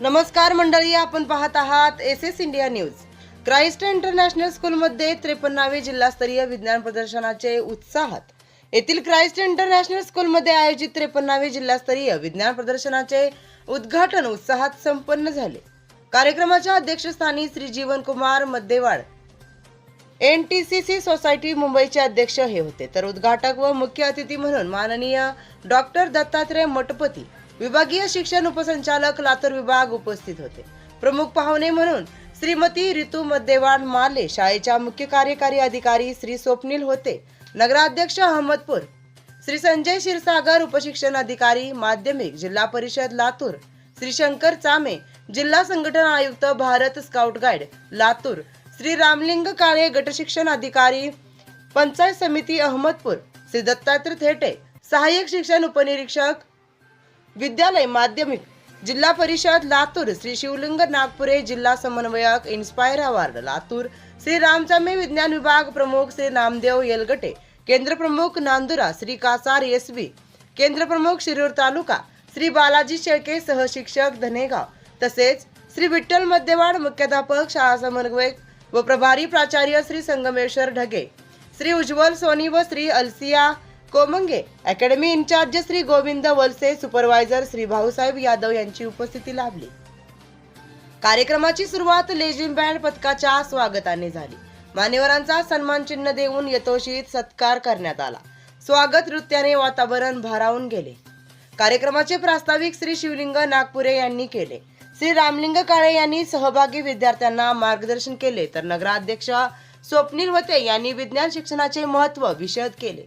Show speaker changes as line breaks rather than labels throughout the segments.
नमस्कार मंडळी आपण पाहत आहात S S India news. Christ international स्कूलमध्ये त्रेपन्नावे जिल्हास्तरीय विज्ञान प्रदर्शनाचे उत्साहात. येथील क्राईस्ट इंटरनॅशनल स्कूलमध्ये आयोजित त्रेपन्नावे जिल्हास्तरीय विज्ञान प्रदर्शनाचे उद्घाटन उत्साहात संपन्न झाले. कार्यक्रमाच्या अध्यक्षस्थानी Shri Jeevan Kumar Maddewad N T C C society मुंबईचे अध्यक्ष हे होते. तर उद्घाटक व मुख्य अतिथी म्हणून माननीय डॉक्टर दत्तात्रय मठपती विभागीय शिक्षण उपसंचालक लातूर विभाग उपस्थित होते. प्रमुख पाहुणे म्हणून श्रीमती रितू मद्देवाड माले शाळेच्या मुख्य कार्यकारी अधिकारी श्री स्वप्नील होते. नगराध्यक्ष अहमदपूर. श्री संजय क्षीरसागर उपशिक्षण अधिकारी माध्यमिक जिल्हा परिषद लातूर. श्री शंकर चामे जिल्हा संघटना आयुक्त भारत स्काउट गाईड लातूर. श्री रामलिंग काळे गटशिक्षण अधिकारी पंचायत समिती अहमदपूर. श्री दत्तात्रय थेटे सहाय्यक शिक्षण उपनिरीक्षक विद्यालय माध्यमिक जिल्हा परिषद लातूर श्री शिवलिंग नागपुरे जिल्हा समन्वयक इन्स्पायर अवॉर्ड लातूर श्री रामचामे विज्ञान विभाग प्रमुख श्री नामदेव येलगटे केंद्र प्रमुख नांदुरा श्री कासार एस बी केंद्र प्रमुख शिरूर तालुका श्री बालाजी शेळके सहशिक्षक धनेगाव तसेच श्री विठ्ठल मध्यवाड मुख्याध्यापक शाळा समन्वयक व प्रभारी प्राचार्य श्री संगमेश्वर ढगे श्री उज्ज्वल सोनी व Shri Alsiya Komange academy incharge Shri Govind Valse supervisor Shri Bhausaheb Yadav यांची उपस्थिती लाभली. कार्यक्रमाची सुरुवात लेझिम बँड पथकाच्या स्वागताने झाली. मान्यवरांचा सन्मान चिन्ह देऊन यथोचित सत्कार करण्यात आला. स्वागत नृत्याने वातावरण भारावून गेले. कार्यक्रमाचे प्रास्ताविक श्री शिवलिंग नागपुरे यांनी केले. श्री रामलिंग काळे यांनी सहभागी विद्यार्थ्यांना मार्गदर्शन केले तर नगराध्यक्ष स्वप्नील वते यांनी विज्ञान शिक्षणाचे महत्त्व विशद केले.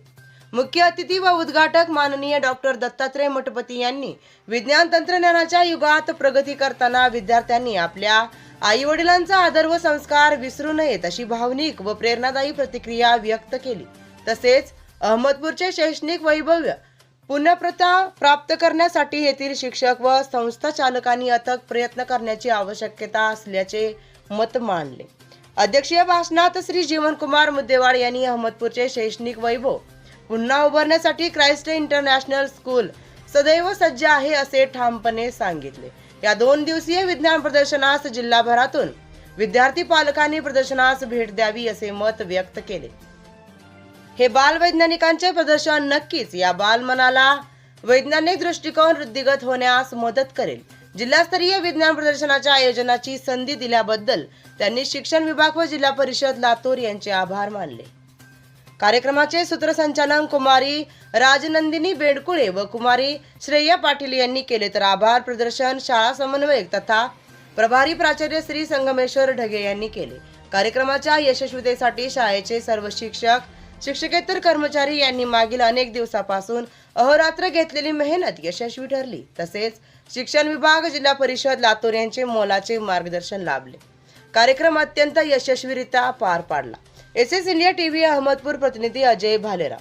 मुख्य अतिथी व उद्घाटक माननीय डॉक्टर दत्तात्रय मठपती यांनी विज्ञान तंत्रज्ञानाच्या युगात प्रगती करताना विद्यार्थ्यांनी आपल्या आई वडिलांचा आदर व संस्कार विसरू नयेत अशी भावनिक व प्रेरणादायी प्रतिक्रिया व्यक्त केली. तसेच अहमदपूरचे शैक्षणिक वैभव्य पुनप्रता प्राप्त करण्यासाठी येथील शिक्षक व संस्था चालकांनी अथक प्रयत्न करण्याची आवश्यकता असल्याचे मत मांडले अध्यक्षीय भाषणात श्री जीवनकुमार मुद्देवाड यांनी अहमदपूरचे शैक्षणिक वैभव पुन्हा उभारण्यासाठी क्राइस्ट इंटरनॅशनल स्कूल सदैव सज्ज आहे असे ठामपणे सांगितले. या दोन दिवसीय विज्ञान प्रदर्शनास जिल्हाभरातून विद्यार्थी पालकांनी प्रदर्शनास भेट द्यावी असे मत व्यक्त केले. हे बाल वैज्ञानिकांचे प्रदर्शन नक्कीच या बाल मनाला वैज्ञानिक दृष्टिकोन वृद्धिगत होण्यास मदत करेल. जिल्हास्तरीय विज्ञान प्रदर्शनाच्या आयोजनाची संधी दिल्याबद्दल त्यांनी शिक्षण विभाग व जिल्हा परिषद लातूर यांचे आभार मानले. कार्यक्रमाचे सूत्रसंचालन कुमारी राजनंदिनी बेडकुळे व कुमारी श्रेया पाटील यांनी केले. तर आभार प्रदर्शन शाळा समन्वयक तथा प्रभारी प्राचार्य श्री संगमेश्वर ढगे यांनी केले. कार्यक्रमाच्या यशस्वीतेसाठी शाळेचे सर्व शिक्षक शिक्षकेतर कर्मचारी यांनी मागील अनेक दिवसापासून अहोरात्र घेतलेली मेहनत यशस्वी ठरली. तसेच शिक्षण विभाग जिल्हा परिषद लातूर यांचे मोलाचे मार्गदर्शन लाभले. कार्यक्रम अत्यंत यशस्वीरित्या पार पाडला. S S India TV Ahmedpur प्रतिनिधी अजय भालेराव.